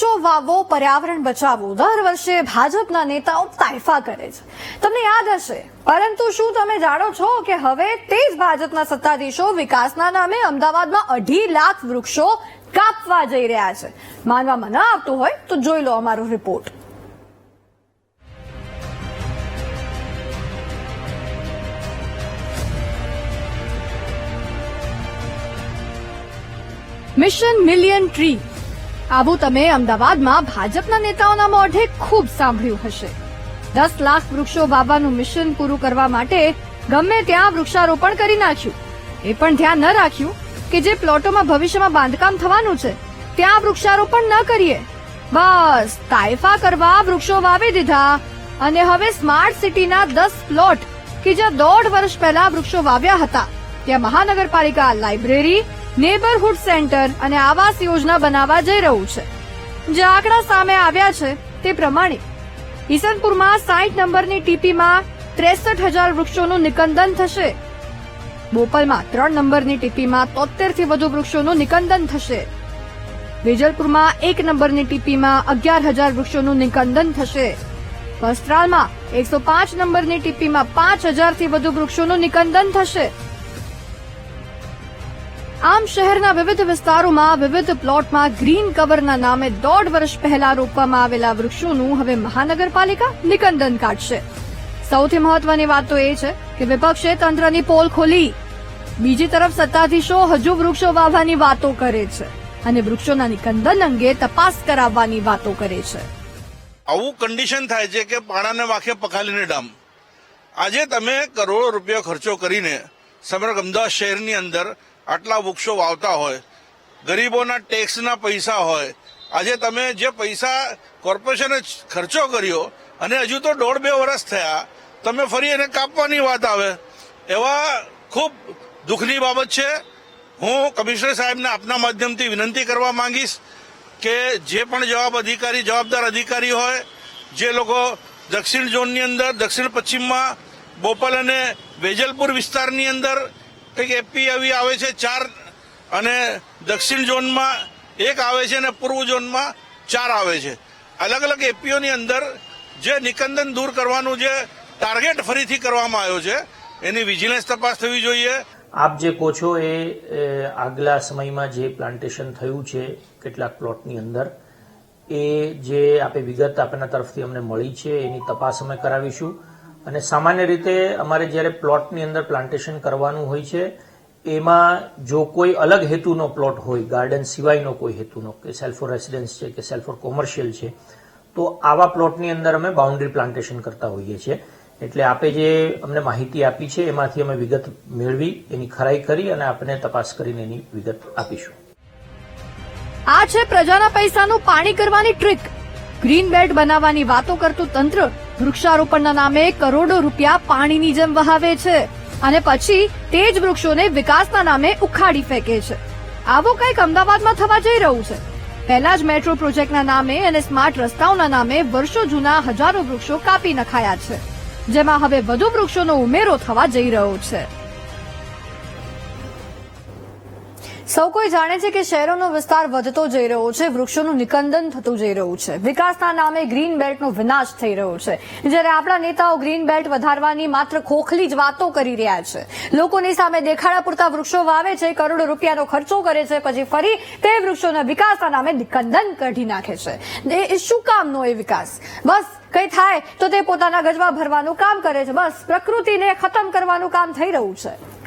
વૃક્ષો વાવો, પર્યાવરણ બચાવો. દર વર્ષે ભાજપના નેતાઓ તાઇફા કરે છે. તમને યાદ હશે. પરંતુ શું તમે જાણો છો કે હવે તે જ ભાજપના સત્તાધીશો વિકાસના નામે અમદાવાદમાં અઢી લાખ વૃક્ષો કાપવા જઈ રહ્યા છે? માનવામાં ન આવતું હોય તો જોઈ લો અમારો રિપોર્ટ મિશન મિલિયન ટ્રી આવું તમે અમદાવાદમાં ભાજપના નેતાઓના મોઢે ખૂબ સાંભળ્યું હશે. દસ લાખ વૃક્ષો વાવવાનું મિશન પૂરું કરવા માટે ગમે ત્યાં વૃક્ષારોપણ કરી નાખ્યું. એ પણ ધ્યાન ન રાખ્યું કે જે પ્લોટોમાં ભવિષ્યમાં બાંધકામ થવાનું છે, ત્યાં વૃક્ષારોપણ ન કરીએ. બસ, તાયફા કરવા વૃક્ષો વાવી દીધા અને હવે સ્માર્ટ સિટીના દસ પ્લોટ કે જ્યાં દોઢ વર્ષ પહેલા વૃક્ષો વાવ્યા હતા. ત્યાં મહાનગરપાલિકા લાઇબ્રેરી નેબરહુડ સેન્ટર અને આવાસ યોજના બનાવવા જઈ રહ્યું છે. જે આંકડા સામે આવ્યા છે તે પ્રમાણે ઈસનપુરમાં સાઠ નંબરની ટીપીમાં ત્રેસઠ હજાર વૃક્ષોનું નિકંદન થશે. બોપલમાં ત્રણ નંબરની ટીપીમાં તોતેરથી વધુ વૃક્ષોનું નિકંદન થશે. વેજલપુરમાં એક નંબરની ટીપીમાં અગિયાર હજાર વૃક્ષોનું નિકંદન થશે. વસ્ત્રાલમાં એકસો પાંચ નંબરની ટીપીમાં પાંચ હજારથી વધુ વૃક્ષોનું નિકંદન થશે. આમ શહેરના વિવિધ વિસ્તારોમાં વિવિધ પ્લોટમાં ગ્રીન કવરના નામે દોઢ વર્ષ પહેલા રોપવામાં આવેલા વૃક્ષોનું હવે મહાનગરપાલિકા નિકંદન કાઢશે. સૌથી મહત્વની વાત તો એ છે કે વિપક્ષે તંત્રની પોલ ખોલી. બીજી તરફ સત્તાધીશો હજુ વૃક્ષો વાવવાની વાતો કરે છે અને વૃક્ષોના નિકંદન અંગે તપાસ કરાવવાની વાતો કરે છે. આવું કન્ડિશન થાય છે કે પાણાને વાંખે પખાલીને ડામ. આજે તમે કરોડો રૂપિયા ખર્ચો કરીને સમગ્ર અમદાવાદ શહેરની અંદર આટલા વૃક્ષો વાવતા હોય, ગરીબોના ટેક્સના પૈસા હોય, આજે તમે જે પૈસા કોર્પોરેશને ખર્ચો કર્યો અને હજુ તો દોઢ બે વર્ષ થયા, તમે ફરી એને કાપવાની વાત આવે. એવા ખૂબ દુઃખની બાબત છે. હું કમિશનર સાહેબને આપના માધ્યમથી વિનંતી કરવા માંગીશ કે જે પણ જવાબ અધિકારી, જવાબદાર અધિકારી હોય, જે લોકો દક્ષિણ ઝોનની અંદર, દક્ષિણ પશ્ચિમમાં બોપલ અને વેજલપુર વિસ્તારની અંદર કંઈક એપી આવી આવે છે ચાર અને દક્ષિણ ઝોનમાં એક આવે છે અને પૂર્વ ઝોનમાં ચાર આવે છે. અલગ અલગ એપીઓની અંદર જે નિકંદન દૂર કરવાનું જે ટાર્ગેટ ફરીથી કરવામાં આવ્યો છે, એની વિજિલન્સ તપાસ થવી જોઈએ. આપ જે કહો છો એ આગલા સમયમાં જે પ્લાન્ટેશન થયું છે, કેટલાક પ્લોટની અંદર, એ જે આપે વિગત આપના તરફથી અમને મળી છે, એની તપાસ અમે કરાવીશું. અને સામાન્ય રીતે અમારે જ્યારે પ્લોટની અંદર પ્લાન્ટેશન કરવાનું હોય છે, એમાં જો કોઈ અલગ હેતુનો પ્લોટ હોય ગાર્ડન સિવાયનો કોઈ હેતુનો, કે સેલ્ફ ફોર રેસિડેન્સ છે, કે સેલ્ફ ફોર કોમર્શિયલ છે, તો આવા પ્લોટની અંદર અમે બાઉન્ડ્રી પ્લાન્ટેશન કરતા હોઈએ છીએ. એટલે આપે જે અમને માહિતી આપી છે, એમાંથી અમે વિગત મેળવી, એની ખરાઈ કરી અને આપને તપાસ કરીને એની વિગત આપીશું. આ છે પ્રજાના પૈસાનું પાણી કરવાની ટ્રીક ગ્રીન બેલ્ટ બનાવવાની વાતો કરતું તંત્ર વૃક્ષારોપણના નામે કરોડો રૂપિયા પાણીની જેમ વહાવે છે. અને પછી તે જ વૃક્ષોને વિકાસના નામે ઉખાડી ફેંકે છે. આવું કંઈક અમદાવાદમાં થવા જઈ રહ્યું છે. પહેલા જ મેટ્રો પ્રોજેક્ટના નામે અને સ્માર્ટ રસ્તાઓના નામે વર્ષો જૂના હજારો વૃક્ષો કાપી નખાયા છે. જેમાં હવે વધુ વૃક્ષોનો ઉમેરો થવા જઈ રહ્યો છે. સૌ કોઈ જાણે છે કે શહેરોનો વિસ્તાર વધતો જઈ રહ્યો છે, વૃક્ષોનું નિકંદન થતું જઈ રહ્યું છે. વિકાસના નામે ગ્રીન બેલ્ટનો વિનાશ થઈ રહ્યો છે. જ્યારે આપણા નેતાઓ ગ્રીન બેલ્ટ વધારવાની માત્ર ખોખલી જ વાતો કરી રહ્યા છે. લોકોની સામે દેખાડા પૂરતા વૃક્ષો વાવે છે, કરોડો રૂપિયાનો ખર્ચો કરે છે, પછી ફરી તે વૃક્ષોના વિકાસના નામે નિકંદન કાઢી નાખે છે. એ શું કામનો એ વિકાસ? બસ, કઈ થાય તો તે પોતાના ગજવા ભરવાનું કામ કરે છે. બસ, પ્રકૃતિને ખતમ કરવાનું કામ થઈ રહ્યું છે.